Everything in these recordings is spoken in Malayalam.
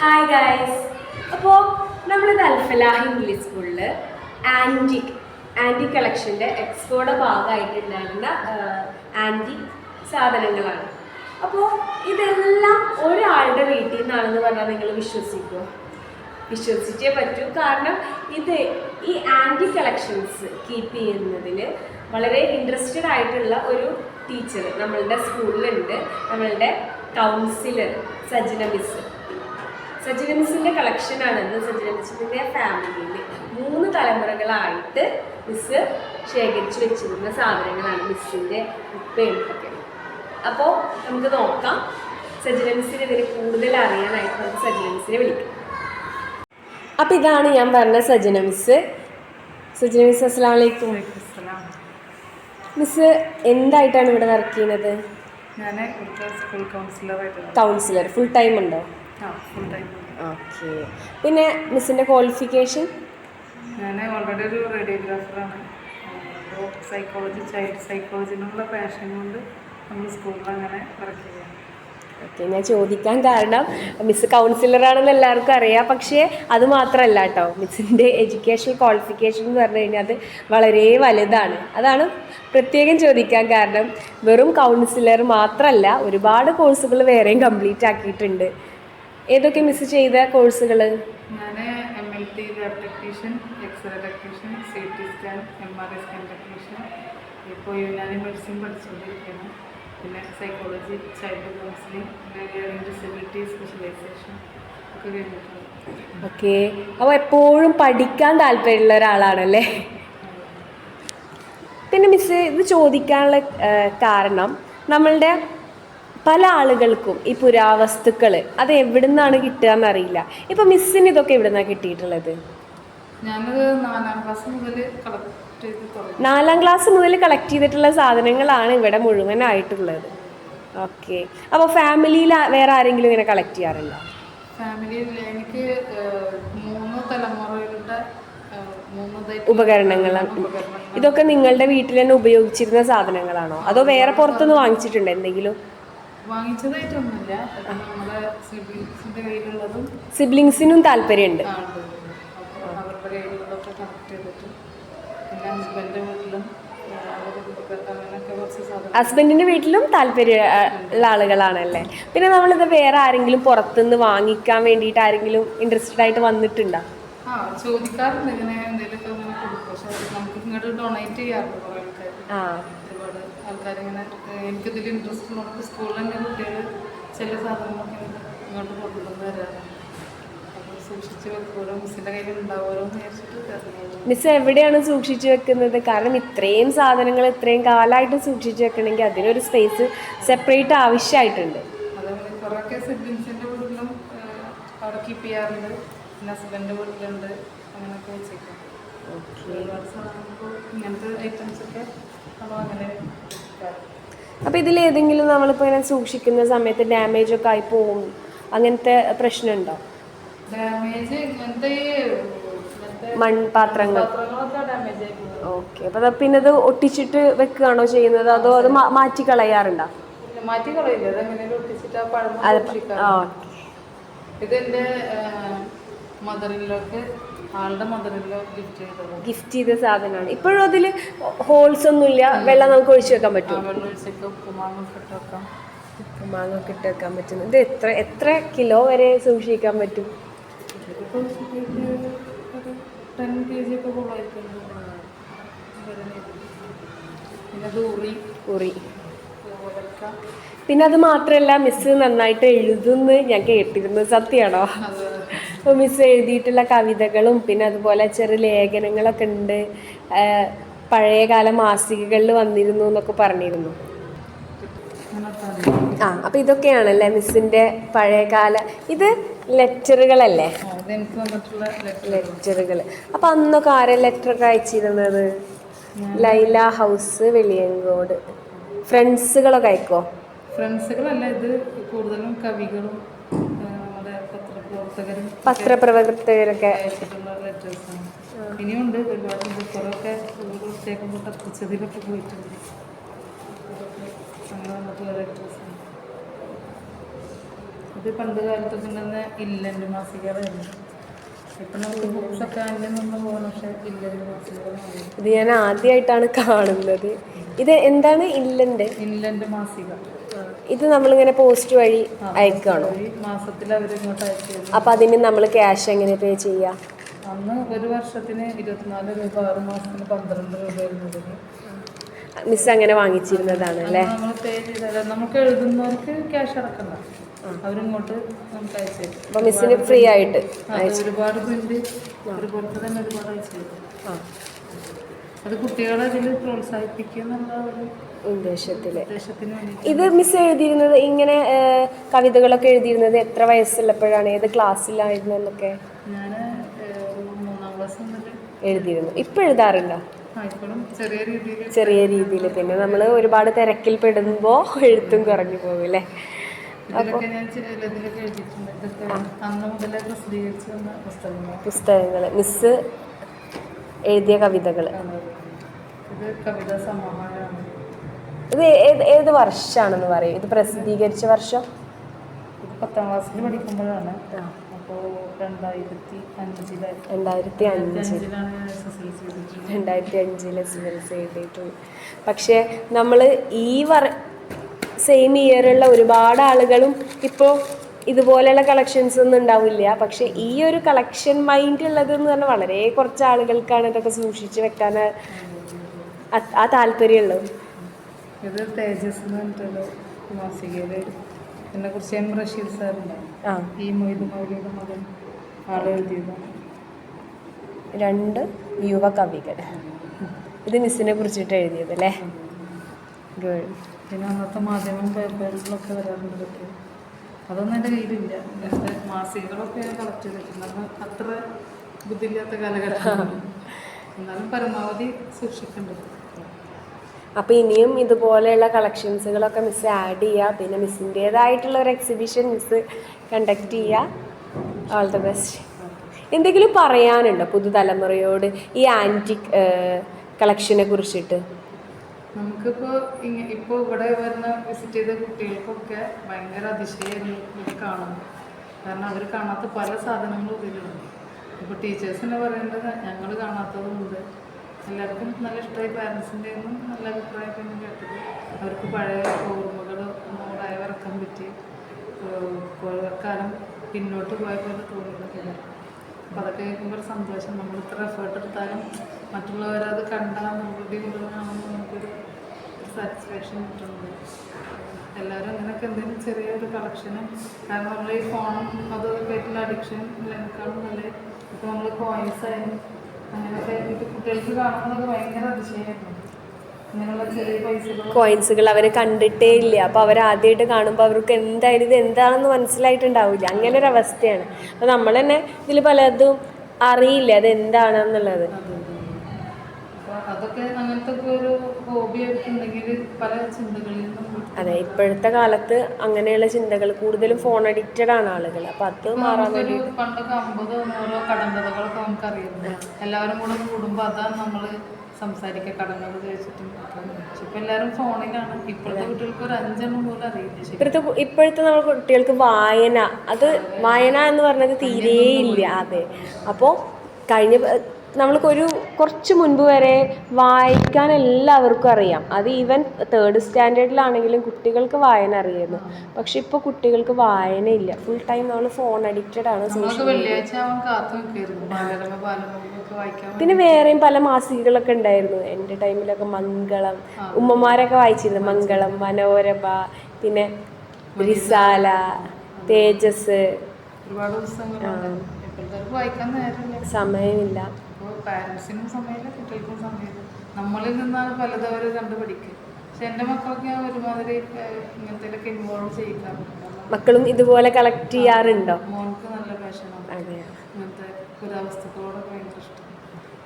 ഹായ് ഗായ്സ് അപ്പോൾ നമ്മളിത് അൽഫലാഹ് ഇംഗ്ലീഷ് സ്കൂളിൽ ആന്റിക് ആന്റിക് കളക്ഷന്റെ എക്സ്പോയുടെ ഭാഗമായിട്ടുണ്ടായിരുന്ന ആന്റി സാധനങ്ങളാണ്. അപ്പോൾ ഇതെല്ലാം ഒരാളുടെ വീട്ടിൽ നിന്നാണെന്ന് പറഞ്ഞാൽ നിങ്ങൾ വിശ്വസിക്കുമോ വിശ്വസിച്ചേ പറ്റൂ. കാരണം ഇത് ഈ ആന്റി കളക്ഷൻസ് കീപ്പ് ചെയ്യുന്നതിൽ വളരെ ഇൻട്രസ്റ്റഡ് ആയിട്ടുള്ള ഒരു ടീച്ചർ നമ്മളുടെ സ്കൂളിലുണ്ട് നമ്മളുടെ കൗൺസിലർ സജ്ജന മിസ് കളക്ഷൻ കളക്ഷനാണെന്ന് സജ്ജന മിസ്സിന്റെ ഫാമിലിയിൽ മൂന്ന് തലമുറകളായിട്ട് മിസ് ശേഖരിച്ചു വെച്ചിരുന്ന സാധനങ്ങളാണ് മിസ്സിന്റെ ഉപ്പയും ഒക്കെ അപ്പോൾ നമുക്ക് നോക്കാം. സജ്ജന ഇതിന് കൂടുതൽ അറിയാനായിട്ട് നമുക്ക് സജ്ജന വിളിക്കാം. അപ്പം ഇതാണ് ഞാൻ പറഞ്ഞ സജ്ജന മിസ് സജ്ജന മിസ് അസ്സാം വലൈക്കും മിസ് എന്തായിട്ടാണ് ഇവിടെ വർക്ക് ചെയ്യുന്നത്? ഞാൻ സ്കൂൾ കൗൺസിലർ ഫുൾ ടൈം ഉണ്ടോ? ഓക്കെ. പിന്നെ മിസ്സിന്റെ ക്വാളിഫിക്കേഷൻ ഞാൻ ഓൾറെഡി ഒരു റേഡിയോഗ്രാഫറാണ് സൈക്കോളജി ചൈൽഡ് സൈക്കോളജിനുള്ള പാഷൻ കൊണ്ട് നമ്മൾ സ്കൂളിൽ അങ്ങനെ വർക്ക് ചെയ്യാം. ഓക്കെ ഞാൻ ചോദിക്കാൻ കാരണം മിസ് കൗൺസിലറാണെന്ന് എല്ലാവർക്കും അറിയാം. പക്ഷേ അത് മാത്രമല്ല കേട്ടോ മിസ്സിന്റെ എഡ്യൂക്കേഷൻ ക്വാളിഫിക്കേഷൻ എന്ന് പറഞ്ഞു കഴിഞ്ഞാൽ അത് വളരെ വലുതാണ്. അതാണ് പ്രത്യേകം ചോദിക്കാൻ കാരണം. വെറും കൗൺസിലർ മാത്രമല്ല ഒരുപാട് കോഴ്സുകൾ വേറെയും കംപ്ലീറ്റ് ആക്കിയിട്ടുണ്ട്. ഏതൊക്കെ മിസ് ചെയ്ത കോഴ്സുകൾ ഞാൻ M L T lab technician X ray technician C T scan M R I scan technician ഇപ്പോൾ യുനാനി മെഡിസിൻ പഠിച്ചുകൊണ്ടിരിക്കുകയാണ് പിന്നെ psychology child counselling learning disability specialisation ഒക്കെ കഴിഞ്ഞിട്ടുണ്ട്. ഓക്കെ അപ്പോൾ എപ്പോഴും പഠിക്കാൻ താല്പര്യമുള്ള ഒരാളാണല്ലേ? പിന്നെ മിസ് ഇത് ചോദിക്കാനുള്ള കാരണം നമ്മളുടെ പല ആളുകൾക്കും ഈ പുരാവസ്തുക്കൾ അത് എവിടെ നിന്നാണ് കിട്ടുക എന്നറിയില്ല ഇപ്പം മിസ്സിന് ഇതൊക്കെ എവിടെ നിന്നാണ് കിട്ടിയിട്ടുള്ളത് നാലാം ക്ലാസ് മുതൽ കളക്ട് ചെയ്തിട്ടുള്ള സാധനങ്ങളാണ് ഇവിടെ മുഴുവനായിട്ടുള്ളത്. ഓക്കെ. അപ്പോൾ ഫാമിലിയിൽ വേറെ ആരെങ്കിലും ഇങ്ങനെ കളക്ട് ചെയ്യാറുണ്ടോ? ഫാമിലിയിൽ എനിക്ക് മൂന്ന് തലമുറകളുടെ ഉപകരണങ്ങളാണ് ഉപകരണങ്ങൾ. ഇതൊക്കെ നിങ്ങളുടെ വീട്ടിൽ തന്നെ ഉപയോഗിച്ചിരുന്ന സാധനങ്ങളാണോ? അതോ വേറെ പുറത്തുനിന്ന് വാങ്ങിച്ചിട്ടുണ്ടോ എന്തെങ്കിലും? വാങ്ങിച്ചതായിട്ടൊന്നുമില്ല അത് നമ്മുടെ സിബിലിസിന്റെ കയ്യിലുള്ളതും സിബ്ലിങ്സിനും താല്പര്യമുണ്ട്. ആ, ഉണ്ട്. അപ്പോൾ അവരുടെ കയ്യിലുള്ളതൊക്കെ കണക്ട് ചെയ്തിട്ട് പിന്നെ ഹസ്ബൻഡിന്റെ വീട്ടിലും ഹസ്ബൻഡിന്റെ താല്പര്യ ഉള്ള ആളുകളാണല്ലേ? പിന്നെ നമ്മളിത് വേറെ ആരെങ്കിലും പുറത്തുനിന്ന് വാങ്ങിക്കാൻ വേണ്ടിയിട്ട് ആരെങ്കിലും ഇൻട്രസ്റ്റഡ് ആയിട്ട് വന്നിട്ടുണ്ടോ? ആ ചോദിക്കാറുണ്ട്. ഇങ്ങനെ എന്തെങ്കിലുമൊക്കെ പക്ഷെ നമുക്ക് ഇങ്ങോട്ട് ഡൊണേറ്റ് ചെയ്യാറുണ്ട് ആ. ആൾക്കാരിങ്ങനെ എനിക്കിതിൽ ഇൻട്രസ്റ്റ് ഉള്ളവർക്ക് സ്കൂളിൽ തന്നെ കുട്ടികൾ ചില സാധനങ്ങളൊക്കെ ഇങ്ങോട്ട് കൊണ്ടുവന്ന് തരാറുണ്ട് അപ്പോൾ സൂക്ഷിച്ച് വെക്കുമല്ലോ മിസ്സിന്റെ കയ്യിൽ ഉണ്ടാവുമല്ലോ എന്ന് വിചാരിച്ചിട്ട് തരുന്നത് മിസ് എവിടെയാണ് സൂക്ഷിച്ചു വെക്കുന്നത്? കാരണം ഇത്രയും സാധനങ്ങൾ ഇത്രയും കാലമായിട്ട് സൂക്ഷിച്ചു വെക്കണമെങ്കിൽ അതിനൊരു സ്പേസ് സെപ്പറേറ്റ് ആവശ്യമായിട്ടുണ്ട്. അതേപോലെ നമ്മൾ അപ്പോൾ ഏതെങ്കിലും നമ്മളിപ്പോൾ ഇങ്ങനെ സൂക്ഷിക്കുന്ന സമയത്ത് ഡാമേജ് ഒക്കെ ആയി പോകും അങ്ങനത്തെ പ്രശ്നമുണ്ടോ? മൺപാത്രങ്ങൾ. ഓക്കെ അപ്പോൾ പിന്നെ അത് ഒട്ടിച്ചിട്ട് വെക്കുകയാണോ ചെയ്യുന്നത്? അതോ അത് മാറ്റി കളയാറുണ്ടോ? മാറ്റി കളയില്ല. അത് ഒട്ടിച്ചിട്ട് ആ ഇത് എന്റെ ഗിഫ്റ്റ് ചെയ്ത സാധനമാണ്. ഇപ്പോഴും അതിൽ ഹോൾസ് ഒന്നുമില്ല. വെള്ളം നമുക്ക് ഒഴിച്ചു വെക്കാൻ പറ്റും. വെള്ളം ഒഴിച്ചൊക്കെ ഉപ്പുമാങ്ങ ഇട്ട് വെക്കാൻ പറ്റും. ഇത് എത്ര എത്ര കിലോ വരെ സൂക്ഷിക്കാൻ പറ്റും? പിന്നെ അത് മാത്രമല്ല മിസ് നന്നായിട്ട് എഴുതുന്നു ഞാൻ കേട്ടിരുന്നു സത്യാണോ മിസ് എഴുതിയിട്ടുള്ള കവിതകളും പിന്നെ അതുപോലെ ചെറിയ ലേഖനങ്ങളൊക്കെ ഉണ്ട്. പഴയകാല മാസികകളിൽ വന്നിരുന്നു എന്നൊക്കെ പറഞ്ഞിരുന്നു. ആ അപ്പോൾ ഇതൊക്കെയാണല്ലേ മിസ്സിന്റെ പഴയകാല ഇത് ലെറ്ററുകളല്ലേ? ലെറ്ററുകൾ അപ്പോൾ അന്നൊക്കെ ആരെ ലെറ്റർ ഒക്കെ അയച്ചിരുന്നത്? ലൈല ഹൗസ് വെളിയങ്കോട്. ഫ്രണ്ട്സുകളൊക്കെ അയക്കോ ഫ്രണ്ട്സുകളല്ല ഇത് കൂടുതലും കവികളും പത്രപ്രവർത്തകരും പത്രപ്രവർത്തകരൊക്കെ. ഇനിയുണ്ട് ഒരുപാട് കുറേയൊക്കെ വൃത്തിയാക്കുമ്പോൾ കത്തിച്ചതിലൊക്കെ പോയിട്ടുണ്ട്. അങ്ങനെ വന്നിട്ടുള്ള ലെറ്റേഴ്സാണ് ഇത് പണ്ട് കാലത്തൊക്കെ ഉണ്ടെന്ന് ഇല്ലന്റെ മാസികകളായിരുന്നു നമുക്ക് ഇത് ഞാൻ ആദ്യമായിട്ടാണ് കാണുന്നത്. ഇത് എന്താണ് ഇല്ലന്റെ? ഇല്ലന്റെ മാസിക. ഇത് നമ്മളിങ്ങനെ പോസ്റ്റ് വഴി അയക്കുകയാണോ മാസത്തിൽ അവർ ഇങ്ങോട്ട് അയച്ചു അപ്പം അതിന് നമ്മൾ ക്യാഷ് എങ്ങനെ പേ ചെയ്യാം? അന്ന് ഒരു വർഷത്തിന് ഇരുപത്തിനാല് രൂപ ആറ് മാസത്തിന് പന്ത്രണ്ട് രൂപ മിസ് അങ്ങനെ വാങ്ങിച്ചിരുന്നതാണ് അല്ലേ? നമ്മൾ പേ ചെയ്താൽ നമുക്ക് എഴുതുന്നവർക്ക് ക്യാഷ് അടക്കണ്ട. അവരിങ്ങോട്ട് നമുക്ക് അയച്ചു അപ്പം മിസ്സിന് ഫ്രീ ആയിട്ട് ഒരുപാട് പ്രിന്റ് ഒരുപോലത്തെ തന്നെ ഒരുപാട് അയച്ചു ആ. അത് കുട്ടികളെ അതിൽ പ്രോത്സാഹിപ്പിക്കുക എന്നുള്ള ഒരു ഉദ്ദേശത്തിൽ ഉദ്ദേശത്തിന് വേണ്ടി ഇത് മിസ് എഴുതിയിരുന്നത് ഇങ്ങനെ കവിതകളൊക്കെ എഴുതിയിരുന്നത് എത്ര വയസ്സുള്ളപ്പോഴാണ്? ഏത് ക്ലാസ്സിലായിരുന്നു എന്നൊക്കെ? ഞാൻ മൂന്നാം ക്ലാസ് മുതൽ എഴുതിയിരുന്നു. ഇപ്പം എഴുതാറുണ്ടോ? ചെറിയ രീതിയിൽ പിന്നെ നമ്മൾ ഒരുപാട് തിരക്കിൽ പെടുമ്പോൾ എഴുത്തും കുറഞ്ഞു പോകും അല്ലേ പുസ്തകങ്ങൾ മിസ് എഴുതിയ കവിതകൾ. ഇത് ഏത് ഏത് വർഷമാണെന്ന് പറയും. ഇത് പ്രസിദ്ധീകരിച്ച വർഷം? പത്താം ക്ലാസ്സിൽ പഠിക്കുമ്പോഴാണ്. അപ്പോൾ രണ്ടായിരത്തി അഞ്ചിൽ രണ്ടായിരത്തി അഞ്ചിൽ എസ് എൽ സി എഴുതിയിട്ടുള്ളൂ പക്ഷേ നമ്മൾ ഈ വർ സെയിം ഇയറുള്ള ഒരുപാട് ആളുകളും ഇപ്പോൾ ഇതുപോലെയുള്ള കളക്ഷൻസ് ഒന്നും ഉണ്ടാവില്ല. പക്ഷെ ഈ ഒരു കളക്ഷൻ മൈൻഡ് ഉള്ളത് എന്ന് പറഞ്ഞാൽ വളരെ കുറച്ച് ആളുകൾക്കാണ് ഇതൊക്കെ സൂക്ഷിച്ച് വെക്കാൻ ആ- താല്പര്യമുള്ളത് ഇത് തേജസ് എന്ന് പറഞ്ഞിട്ടുള്ള മാസികയിൽ എന്നെ കുറിച്ച് എം റഷീദ് സാറുണ്ടാവും ഈ മൊയ്ത് മൗലിയുടെ മകൻ ആൾ എഴുതിയതാണ് രണ്ട് യുവ കവികൾ. ഇത് മിസ്സിനെ കുറിച്ചിട്ട് എഴുതിയത് അല്ലേ? ഗുഡ് പിന്നെ അന്നത്തെ മാധ്യമം പേപ്പറുകളൊക്കെ വരാറുണ്ട് അതൊന്നും എന്റെ കയ്യിലില്ല. എന്റെ മാസികകളൊക്കെ ഞാൻ കളക്ട് ചെയ്തിട്ടുണ്ട്. അത്ര ബുദ്ധിയില്ലാത്ത കാലഘട്ടമാണ്. എന്നാലും പരമാവധി സൂക്ഷിക്കേണ്ടത്. അപ്പോൾ ഇനിയും ഇതുപോലെയുള്ള കളക്ഷൻസുകളൊക്കെ മിസ് ആഡ് ചെയ്യുക പിന്നെ മിസ്സിന്റേതായിട്ടുള്ള ഒരു എക്സിബിഷൻ മിസ് കണ്ടക്ട് ചെയ്യുക ഓൾ ദ ബെസ്റ്റ് എന്തെങ്കിലും പറയാനുണ്ടോ പുതുതലമുറയോട്? ഈ ആന്റിക് കളക്ഷനെ കുറിച്ചിട്ട്. നമുക്കിപ്പോൾ ഇങ്ങനെ ഇപ്പോൾ ഇവിടെ വരുന്ന വിസിറ്റ് ചെയ്ത കുട്ടികൾക്കൊക്കെ ഭയങ്കര അതിശയമായിരുന്നു ഇത് കാണുന്നത് കാരണം അവർ കാണാത്ത പല സാധനങ്ങളും ഇതിലുണ്ട്. ഇപ്പോൾ ടീച്ചേഴ്സിനെ പറയേണ്ടത് ഞങ്ങൾ കാണാത്തതുമുണ്ട് എല്ലാവർക്കും നല്ല ഇഷ്ടമായി പാരൻസിന്റെ നല്ല അഭിപ്രായമൊക്കെ ഒന്നും കേട്ടത് അവർക്ക് പഴയ ഓർമ്മകൾ മോഡായി വറക്കാൻ പറ്റി. കുറേക്കാലം കുറേ കാലം പിന്നോട്ട് പോയ പോലെ തോന്നിയതൊക്കെ അപ്പോൾ അതൊക്കെ കേൾക്കുമ്പോൾ സന്തോഷം. നമ്മൾ ഇത്ര എഫേർട്ട് എടുത്താലും മറ്റുള്ളവരത് കണ്ടാൽ പ്രകൃതി ഉള്ളതാണെന്ന് നമുക്കൊരു സാറ്റിസ്ഫാക്ഷൻ കിട്ടുന്നത്. എല്ലാവരും അങ്ങനെയൊക്കെ എന്തെങ്കിലും ചെറിയൊരു കളക്ഷനും കാരണം നമ്മൾ ഈ ഫോണും അത് പറ്റുന്ന അഡിക്ഷൻ ഇതിനേക്കാളും നല്ല ഇപ്പോൾ നമ്മൾ കോയിൻസ് ആയാലും അങ്ങനെയൊക്കെ ഇത് കുട്ടികൾക്ക് കാണുന്നത് ഭയങ്കര അതിശയമായിരുന്നു. കോയിൻസുകൾ അവർ കണ്ടിട്ടേ ഇല്ല. അപ്പോൾ അവർ ആദ്യമായിട്ട് കാണുമ്പോൾ അവർക്ക് എന്തായാലും ഇത് എന്താണെന്ന് മനസ്സിലായിട്ടുണ്ടാവില്ല അങ്ങനെ ഒരു അവസ്ഥയാണ് അപ്പോൾ നമ്മൾ തന്നെ ഇതിൽ പലതും അറിയില്ല അത് എന്താണെന്നുള്ളത് അതൊക്കെ അങ്ങനത്തെ ഒരു ഹോബി ഉണ്ടെങ്കിൽ പല ചിന്തകളിൽ അതെ ഇപ്പോഴത്തെ കാലത്ത് അങ്ങനെയുള്ള ചിന്തകൾ കൂടുതലും ഫോൺ അഡിക്റ്റഡ് ആണ് ആളുകൾ. അപ്പൊ അത് മാറാൻ വേണ്ടി നമുക്കൊരു പണ്ടൊക്കെ അമ്പതോ നൂറോ കടങ്കഥകളൊക്കെ നമുക്കറിയുന്നു എല്ലാവരും കൂടെ കൂടുമ്പോൾ അതാണ് നമ്മൾ സംസാരിക്കുക. കടന്നത് ചോദിച്ചിട്ടും ഇപ്പൊ എല്ലാവരും ഫോണിലാണ് ഇപ്പോഴത്തെ കുട്ടികൾക്ക് ഒരു അഞ്ചെണ്ണം പോലും അറിയില്ല ഇപ്പോഴത്തെ ഇപ്പോഴത്തെ നമ്മൾ കുട്ടികൾക്ക് വായന. അത് വായന. എന്ന് പറഞ്ഞത് ഇല്ല. അതെ. അപ്പോൾ കഴിഞ്ഞ നമ്മൾക്കൊരു കുറച്ച് മുൻപ് വരെ വായിക്കാൻ എല്ലാവർക്കും അറിയാം. അത് ഈവൻ തേർഡ് സ്റ്റാൻഡേർഡിലാണെങ്കിലും കുട്ടികൾക്ക് വായന അറിയായിരുന്നു പക്ഷെ ഇപ്പോൾ കുട്ടികൾക്ക് വായന ഇല്ല ഫുൾ ടൈം നമ്മൾ ഫോൺ അഡിക്റ്റഡ് ആണ് പിന്നെ വേറെയും പല മാസികകളൊക്കെ ഉണ്ടായിരുന്നു. എന്റെ ടൈമിലൊക്കെ മംഗളം. ഉമ്മമാരൊക്കെ വായിച്ചിരുന്നു. മംഗളം മനോരമ പിന്നെ റിസാല തേജസ്. സമയമില്ല. അപ്പോൾ പാരൻസിനും സമയമില്ല കുട്ടികൾക്കും സമയമില്ല. നമ്മളിൽ നിന്നാണ് പലതും അവർ കണ്ടുപിടിക്കുക. പക്ഷെ എന്റെ മക്കളൊക്കെ ഞാൻ ഒരുമാതിരി ഇങ്ങനത്തേലൊക്കെ ഇൻവോൾവ് ചെയ്യിക്കാറുണ്ട് മക്കളും ഇതുപോലെ കളക്ട് ചെയ്യാറുണ്ടോ? മോൾക്ക് നല്ല പാഷനാണ് ഇങ്ങനത്തെ പുരാവസ്തുക്കളോടൊക്കെ ഭയങ്കര ഇഷ്ടം.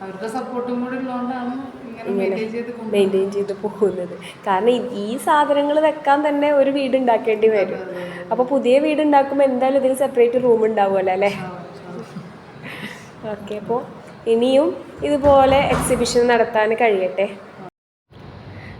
അവരുടെ സപ്പോർട്ടും കൂടി ഉള്ളതുകൊണ്ടാണ് മെയിന്റെയിൻ ചെയ്ത് പോകുന്നത്. കാരണം ഈ- ഈ സാധനങ്ങൾ വെക്കാൻ തന്നെ ഒരു വീട് ഉണ്ടാക്കേണ്ടി വരും അപ്പോൾ പുതിയ വീട് ഉണ്ടാക്കുമ്പോൾ എന്തായാലും ഇതിന് സെപ്പറേറ്റ് റൂം ഉണ്ടാവുമല്ലോ അല്ലേ? ഓക്കെ അപ്പോൾ ഇനിയും ഇതുപോലെ എക്സിബിഷൻ നടത്താൻ കഴിയട്ടെ.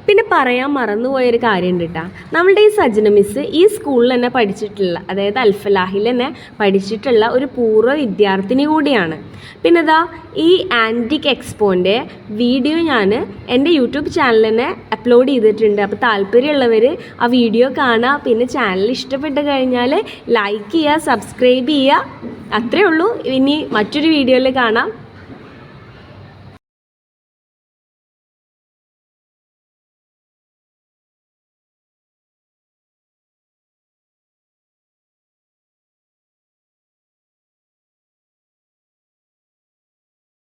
പിന്നെ പറയാൻ മറന്നുപോയൊരു കാര്യമുണ്ട് കേട്ടോ നമ്മളുടെ ഈ സജന മിസ് ഈ സ്കൂളിൽ തന്നെ പഠിച്ചിട്ടുള്ള അതായത് അൽഫലാഹിൽ തന്നെ പഠിച്ചിട്ടുള്ള ഒരു പൂർവ വിദ്യാർത്ഥിനി കൂടിയാണ്. പിന്നെ ഇതാ ഈ ആന്റിക് എക്സ്പോന്റെ വീഡിയോ ഞാൻ എന്റെ യൂട്യൂബ് ചാനലിൽ തന്നെ അപ്ലോഡ് ചെയ്തിട്ടുണ്ട്. അപ്പോൾ താല്പര്യമുള്ളവർ ആ വീഡിയോ കാണുക. പിന്നെ ചാനൽ ഇഷ്ടപ്പെട്ട് കഴിഞ്ഞാൽ ലൈക്ക് ചെയ്യുക സബ്സ്ക്രൈബ് ചെയ്യുക. അത്രയേ ഉള്ളൂ. ഇനി മറ്റൊരു വീഡിയോയിൽ കാണാം.